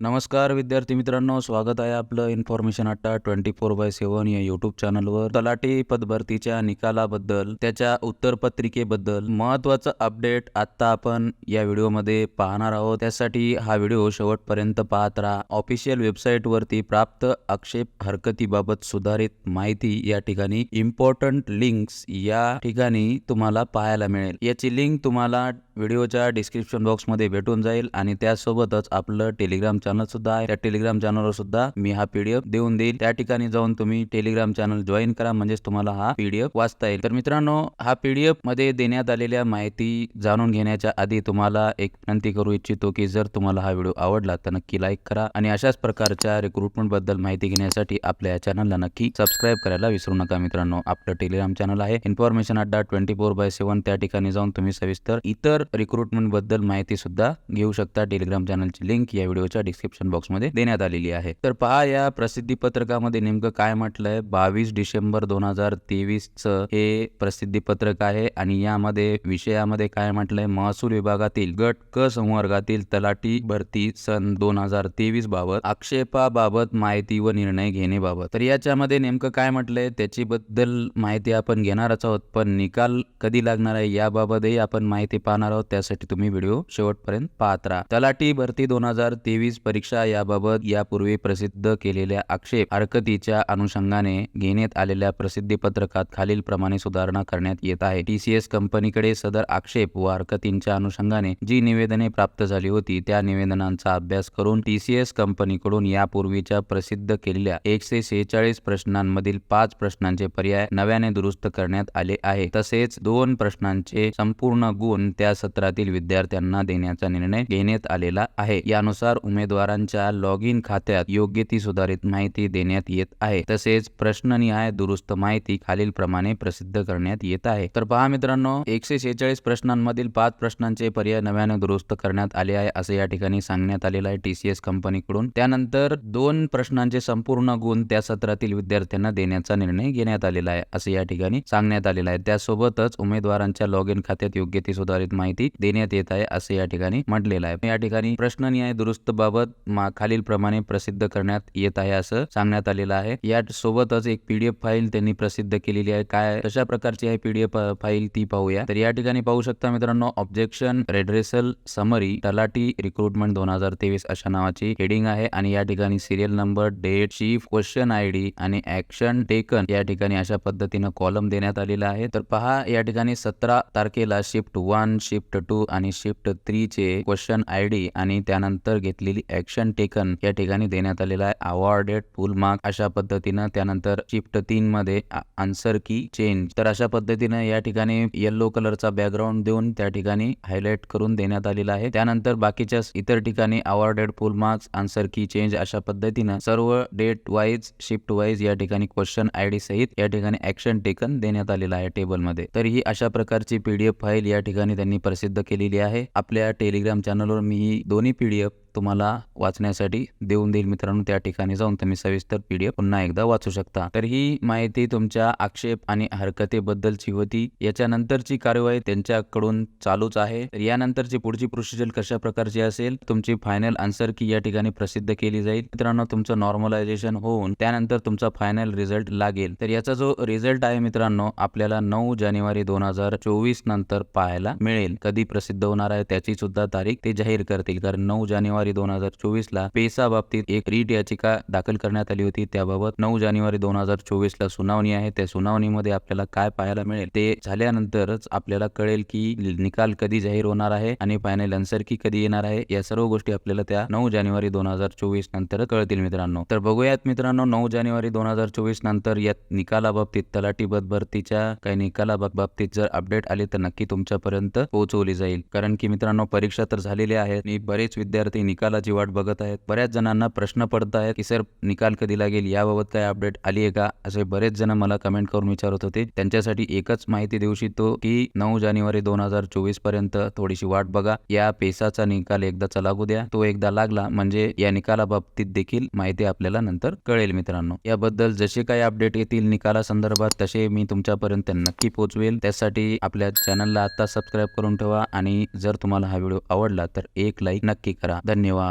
नमस्कार विद्यार्थी मित्रांनो स्वागत आहे आपलं इन्फॉर्मेशन अड्डा ट्वेंटी फोर बाय सेवन या युट्यूब चॅनलवर तलाठी पदभरतीच्या निकालाबद्दल त्याच्या उत्तरपत्रिकेबद्दल महत्वाचं अपडेट आत्ता आपण या व्हिडिओमध्ये पाहणार आहोत. त्यासाठी हा व्हिडिओ शेवटपर्यंत पाहत राहा. ऑफिशियल वेबसाईटवरती प्राप्त आक्षेप हरकतीबाबत सुधारित माहिती या ठिकाणी इम्पॉर्टंट लिंक्स या ठिकाणी तुम्हाला पाहायला मिळेल. याची लिंक तुम्हाला व्हिडिओच्या डिस्क्रिप्शन बॉक्समध्ये भेटून जाईल आणि त्यासोबतच आपलं टेलिग्राम चॅनल सुद्धा आहे. त्या टेलिग्राम चॅनलवर सुद्धा मी हा पीडीएफ देऊन देईल. त्या ठिकाणी जाऊन तुम्ही टेलिग्राम चॅनल जॉईन करा म्हणजेच तुम्हाला हा पीडीएफ वाचता येईल. तर मित्रांनो हा पीडीएफमध्ये देण्यात आलेल्या माहिती जाणून घेण्याच्या आधी तुम्हाला एक विनंती करू इच्छितो की जर तुम्हाला हा व्हिडिओ आवडला तर नक्की लाईक करा आणि अशाच प्रकारच्या रिक्रुटमेंटबद्दल माहिती घेण्यासाठी आपल्या या चॅनलला नक्की सबस्क्राईब करायला विसरू नका मित्रांनो. आपलं टेलिग्राम चॅनल आहे. Information Adda twenty four by seven. त्या ठिकाणी जाऊन तुम्ही सविस्तर इतर रिक्रुटमेंटबद्दल माहितीसुद्धा माहिती सुद्धा घेऊ शकता. टेलिग्राम चॅनलची लिंक या व्हिडिओच्या डिस्क्रिप्शन बॉक्समध्ये देण्यात आलेली आहे. तर पहा या प्रसिद्धी पत्रकामध्ये नेमकं काय म्हटलंय? बावीस डिसेंबर दोन हजार तेवीसचं हे प्रसिद्धी पत्रक आहे आणि यामध्ये विषयामध्ये काय म्हटलंय? महसूल विभागातील गट क संवर्गातील तलाठी भरती सन दोन हजार तेवीस बाबत आक्षेपाबाबत माहिती व निर्णय घेणेबाबत तर याच्यामध्ये नेमकं काय म्हटलंय? त्याची बद्दल माहिती आपण घेणारच आहोत पण निकाल कधी लागणार आहे? याबाबतही आपण माहिती पाहणार आहोत त्यासाठी तुम्ही व्हिडिओ शेवटपर्यंत पाहत राहा. तलाठी भरती दोन हजार तेवीस परीक्षा याबाबत यापूर्वी प्रसिद्ध केलेल्या आक्षेप हरकतीच्या अनुषंगाने घेण्यात आलेल्या प्रसिद्धी पत्रकात खालील प्रमाणे सुधारणा करण्यात येत आहे. टीसीएस कंपनीकडे सदर आक्षेप व हरकतींच्या अनुषंगाने जी निवेदने प्राप्त झाली होती त्या निवेदनांचा अभ्यास करून टीसीएस कंपनीकडून यापूर्वीच्या प्रसिद्ध केलेल्या एकशे सेहेचाळीस प्रश्नांमधील पाच प्रश्नांचे पर्याय नव्याने दुरुस्त करण्यात आले आहे तसेच दोन प्रश्नांचे संपूर्ण गुण त्या सत्रातील विद्यार्थ्यांना देण्याचा निर्णय घेण्यात आलेला आहे. यानुसार उमेदवारांच्या लॉग इन खात्यात योग्य ती सुधारित माहिती देण्यात येत आहे. तसेच प्रश्ननिहाय दुरुस्त माहिती खालील प्रमाणे प्रसिद्ध करण्यात येत आहे. तर पहा मित्रांनो एकशे शेहेचाळीस प्रश्नांमधील पाच प्रश्नांचे पर्याय नव्याने दुरुस्त करण्यात आले आहे असे या ठिकाणी सांगण्यात आलेलं आहे टीसीएस कंपनीकडून. त्यानंतर दोन प्रश्नांचे संपूर्ण गुण त्या सत्रातील विद्यार्थ्यांना देण्याचा निर्णय घेण्यात आलेला आहे असं या ठिकाणी सांगण्यात आलेलं आहे. त्यासोबतच उमेदवारांच्या लॉग इन खात्यात योग्य ती सुधारित माहिती देण्यात येत आहे असं या ठिकाणी म्हटलेलं आहे. या ठिकाणी प्रश्न न्याय दुरुस्त बाबत खालील प्रमाणे प्रसिद्ध करण्यात येत आहे असं सांगण्यात आलेलं आहे. या सोबतच एक पीडीएफ फाईल त्यांनी प्रसिद्ध केलेली आहे. काय कशा प्रकारची आहे पीडीएफ फाईल ती पाहूया. तर या ठिकाणी पाहू शकता मित्रांनो objection redressal summary Talathi recruitment दोन हजार तेवीस अशा नावाची हेडिंग आहे आणि या ठिकाणी serial number date chief question I D आणि ऍक्शन टेकन या ठिकाणी अशा पद्धतीनं कॉलम देण्यात आलेला आहे. तर पहा या ठिकाणी सतरा तारखेला shift one shift shift two आणि शिफ्ट थ्री चे क्वेश्चन आय डी आणि त्यानंतर घेतलेली ऍक्शन टेकन या ठिकाणी देण्यात आलेला आहे. अवॉर्डेड फुल मार्क अशा पद्धतीनं त्यानंतर शिफ्ट तीन मध्ये आन्सर की चेंज तर अशा पद्धतीनं या ठिकाणी येल्लो कलरचा बॅकग्राऊंड देऊन त्या ठिकाणी हायलाइट करून देण्यात आलेला आहे. त्यानंतर बाकीच्या इतर ठिकाणी awarded full marks answer key change अशा पद्धतीनं सर्व डेट वाईज शिफ्ट वाईज या ठिकाणी क्वेश्चन आय डी सहित या ठिकाणी ऍक्शन टेकन देण्यात आलेला आहे टेबलमध्ये तर ही अशा प्रकारची पीडीएफ फाईल या ठिकाणी त्यांनी प्रसिद्ध केलेली आहे. आपल्या टेलिग्राम चॅनलवर मी ही दोन्ही पीडीएफ तुम्हाला वाचण्यासाठी देऊन देईल मित्रांनो. त्या ठिकाणी जाऊन तुम्ही सविस्तर पी डी एफ पुन्हा एकदा वाचू शकता. तर ही माहिती तुमच्या आक्षेप आणि हरकतेबद्दलची होती. याच्यानंतरची कार्यवाही त्यांच्याकडून चालूच आहे. तर यानंतरची पुढची प्रोसिजर कशा प्रकारची असेल तुमची फायनल आन्सर की या ठिकाणी प्रसिद्ध केली जाईल. मित्रांनो तुमचं नॉर्मलायझेशन होऊन त्यानंतर तुमचा फायनल रिझल्ट लागेल. तर याचा जो रिझल्ट आहे मित्रांनो आपल्याला नऊ जानेवारी दोन हजार चोवीस नंतर पाहायला मिळेल. कधी प्रसिद्ध होणार आहे त्याची सुद्धा तारीख ते जाहीर करतील. कारण नऊ जानेवारी जानेवारी दोन हजार चोवीस ला पेसा बाबतीत एक रीट याचिका दाखल करण्यात आली होती. त्याबाबत नऊ जानेवारी दोन हजार चोवीस ला सुनावणी आहे. त्या सुनावणीमध्ये आपल्याला काय पाहायला मिळेल? ते झाल्यानंतरच आपल्याला कळेल की निकाल कधी जाहीर होणार आहे आणि फायनल आन्सर की कधी येणार आहे या सर्व गोष्टी आपल्याला त्या नऊ जानेवारी दोन हजार चोवीस नंतर कळतील मित्रांनो. तर बघूयात मित्रांनो नऊ जानेवारी दोन हजार चोवीस नंतर या निकालाबाबतीत तलाठी भरतीच्या काही निकाला बाबतीत जर अपडेट आले तर नक्की तुमच्यापर्यंत पोहोचवली जाईल. कारण की मित्रांनो परीक्षा तर झालेली आहेत. आणि बरेच विद्यार्थी निकालाची वाट बघत आहेत. बऱ्याच जणांना प्रश्न पडत आहेत की सर निकाल कधी लागेल? याबाबत काय अपडेट आली आहे का? असे बरेच जण मला कमेंट करून विचारत होते. त्यांच्यासाठी एकच माहिती देऊ इच्छितो की नऊ जानेवारी दोन हजार चोवीसपर्यंत थोडीशी वाट बघा. या पेसाचा निकाल एकदाचा लागू द्या. तो एकदा लागला म्हणजे या निकालाबाबतीत देखील माहिती आपल्याला नंतर कळेल मित्रांनो. याबद्दल जसे काही अपडेट येतील निकाला संदर्भात तसे मी तुमच्यापर्यंत नक्की पोहोचवेल. त्यासाठी आपल्या चॅनलला आता सबस्क्राईब करून ठेवा आणि जर तुम्हाला हा व्हिडिओ आवडला तर एक लाईक नक्की करा. ಧನ್ಯವಾದ